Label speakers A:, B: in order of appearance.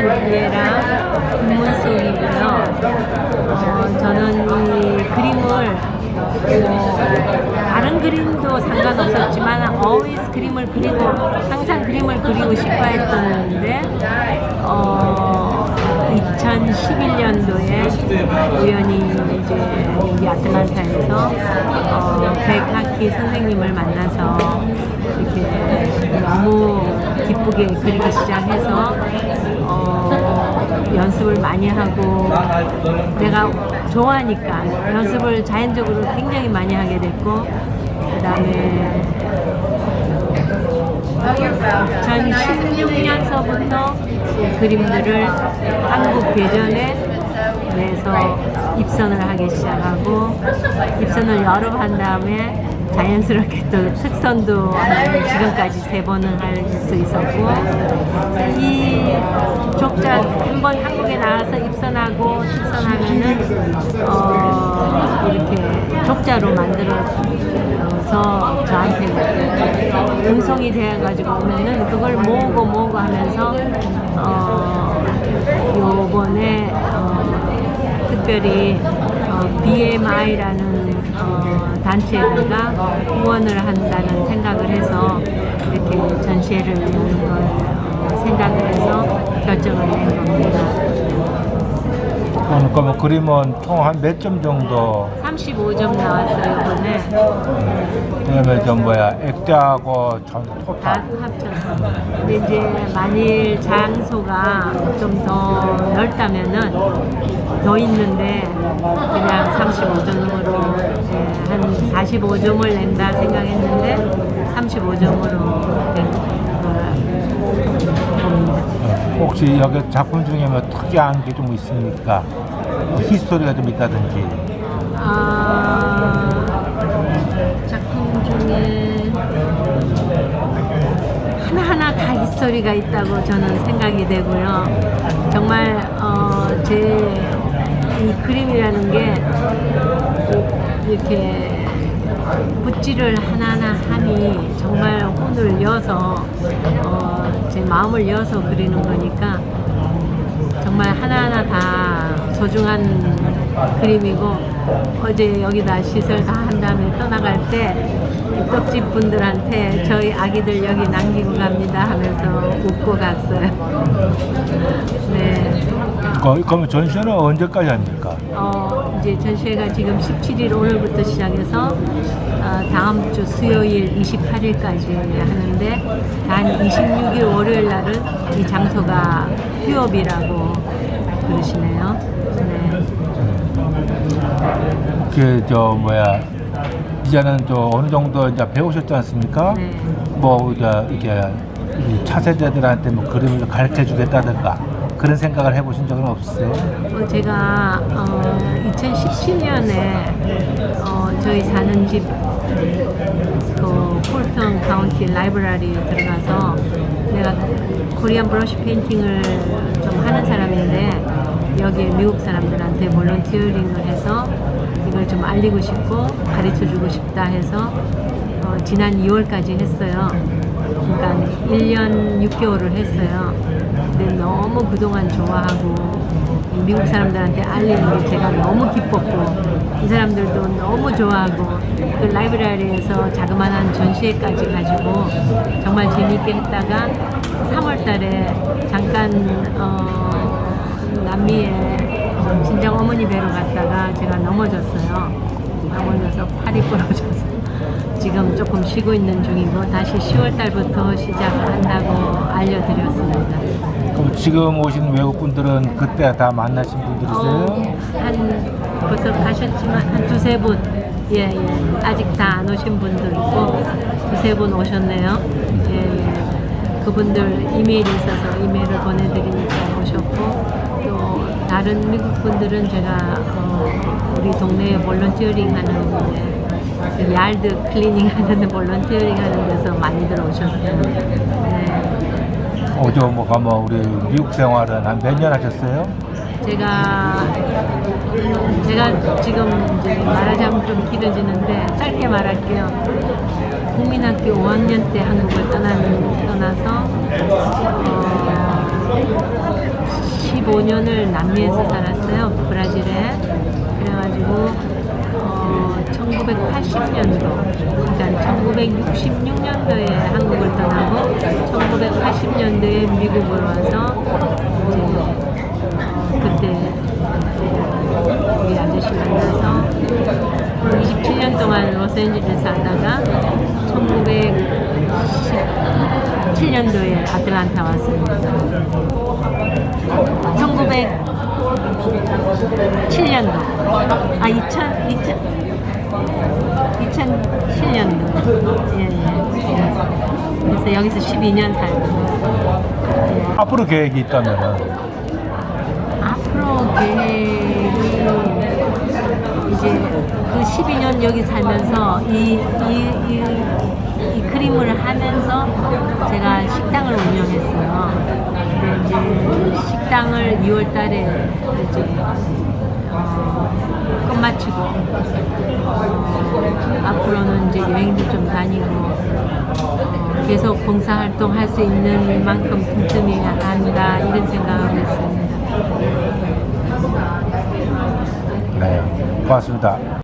A: 이해랑 문속이고요. 어, 저는 이 그림을 뭐 다른 그림도 상관없었지만 always 그림을 그리고 항상 그림을 그리고 싶어 했었는데 어, 2011년도에 우연히 이제 아틀란타에서 어, 백학기 선생님을 만나서 이렇게 너무 기쁘게 그리기 시작해서 어, 연습을 많이 하고 내가 좋아하니까 연습을 자연적으로 굉장히 많이 하게 됐고 그 다음에 2016년서부터 그림들을 한국 대전에 내서 입선을 하기 시작하고 입선을 여러 번 한 다음에 자연스럽게 또 특선도 한 지금까지 세 번은 할수 있었고 이 족자 한번 한국에 나와서 입선하고 특선하면은 어 이렇게 족자로 만들어서 저한테 음성이 되어가지고 오면은 그걸 모으고 모으고 하면서 어 요번에 어 특별히 어, BMI라는 어, 단체에다가 후원을 한다는 생각을 해서 이렇게 전시회를 여는 걸 어, 생각을 해서 결정을 낸.
B: 그러니까 뭐 그림은 총한몇 점 정도
A: 35점 나왔어요 이번에
B: 그러면 좀 뭐야 액자하고 전
A: 다
B: 토탈
A: 합쳐서. 근데 이제 만일 장소가 좀 더 넓다면은 더 있는데 그냥 35점으로 한 45점을 낸다 생각했는데 35점으로 된 겁니다.
B: 혹시 여기 작품 중에 뭐 특이한 게 좀 있습니까? 뭐 히스토리가 좀 있다든지
A: 아, 작품 중에 하나하나 다 히스토리가 있다고 저는 생각이 되고요. 정말 어, 제이 그림이라는 게 이렇게 붓질을 하나하나 하니 정말 혼을 여서 어, 제 마음을 여서 그리는 거니까 정말 하나하나 다 소중한 그림이고 어제 여기다 시설 다 한 다음에 떠나갈 때 떡집 분들한테 저희 아기들 여기 남기고 갑니다 하면서 웃고 갔어요. 네.
B: 그- 그러면 전시회는 언제까지 합니까?
A: 어, 이제 전시회가 지금 17일 오늘부터 시작해서 어, 다음 주 수요일 28일까지 하는데 단 26일 월요일 날은 이 장소가 휴업이라고 그러시네요. 네.
B: 그 저 뭐야 이제는 저 어느 정도 이제 배우셨지 않습니까?
A: 네.
B: 뭐 이제 이게 이 차세대들한테 뭐 그림을 가르쳐 주겠다든가 그런 생각을 해보신 적은 없으세요?
A: 어, 제가 어, 2017년에 어, 저희 사는 집 그 폴턴 카운티 라이브러리에 들어가서 내가 코리안 브러쉬 페인팅을 좀 하는 사람인데 여기에 미국 사람들한테 볼런티어링을 해서 이걸 좀 알리고 싶고 가르쳐 주고 싶다 해서 어, 지난 2월까지 했어요. 그러니까 1년 6개월을 했어요. 근데 너무 그동안 좋아하고 이 미국 사람들한테 알리는 게 제가 너무 기뻤고 이 사람들도 너무 좋아하고 그 라이브러리에서 자그마한 전시회까지 가지고 정말 재미있게 했다가 3월 달에 잠깐 어, 남미에 친정 어머니 뵈러 갔다가 제가 넘어졌어요. 넘어져서 팔이 부러져서 지금 조금 쉬고 있는 중이고 다시 10월 달부터 시작한다고 알려드렸습니다.
B: 그럼 지금 오신 외국 분들은 그때 다 만나신 분들이세요?
A: 어, 한 벌써 가셨지만 한 두세 분, 예, 예. 아직 다 안 오신 분들 있고 두세 분 오셨네요. 예, 예. 그분들 이메일이 있어서 이메일을 보내드리니까 오셨고 또 다른 미국 분들은 제가 어, 우리 동네에 볼런티어링 하는 그 야드 클리닝 하는 볼런티어링 하는 데서 많이들 오셨어요. 네.
B: 어저 뭐가 뭐 우리 미국 생활은 한 몇 년 하셨어요?
A: 제가 제가 지금 이제 말하자면 좀 길어지는데 짧게 말할게요. 국민학교 5학년 때 한국을 떠나는 떠나서 어, 15년을 남미에서 살았어요. 브라질에. 그래가지고 어, 1980년도, 그러니까 1966년도에 한국을 떠나고 1980년도에 미국을 와서 이제 어, 그때 우리 아저씨 만나서 27년 동안 로스앤젤레스 하다가 1917년도에 아틀란타 왔습니다. 1907년도. 아, 2000, 2000, 2007년도. 예, 예, 예. 그래서 여기서 12년 살고. 예.
B: 앞으로 계획이 있다면은
A: 앞으로 계획은 이제 그 12년 여기 살면서 이, 이, 이, 이 그림을 하면서 제가 식당을 운영했어요. 근데 이제 식당을 2월 달에 이제 어, 끝마치고 어, 앞으로는 이제 여행도 좀 다니고 어, 계속 봉사활동 할 수 있는 만큼 틈틈이 한다 이런 생각하고 있습니다.
B: 네 고맙습니다.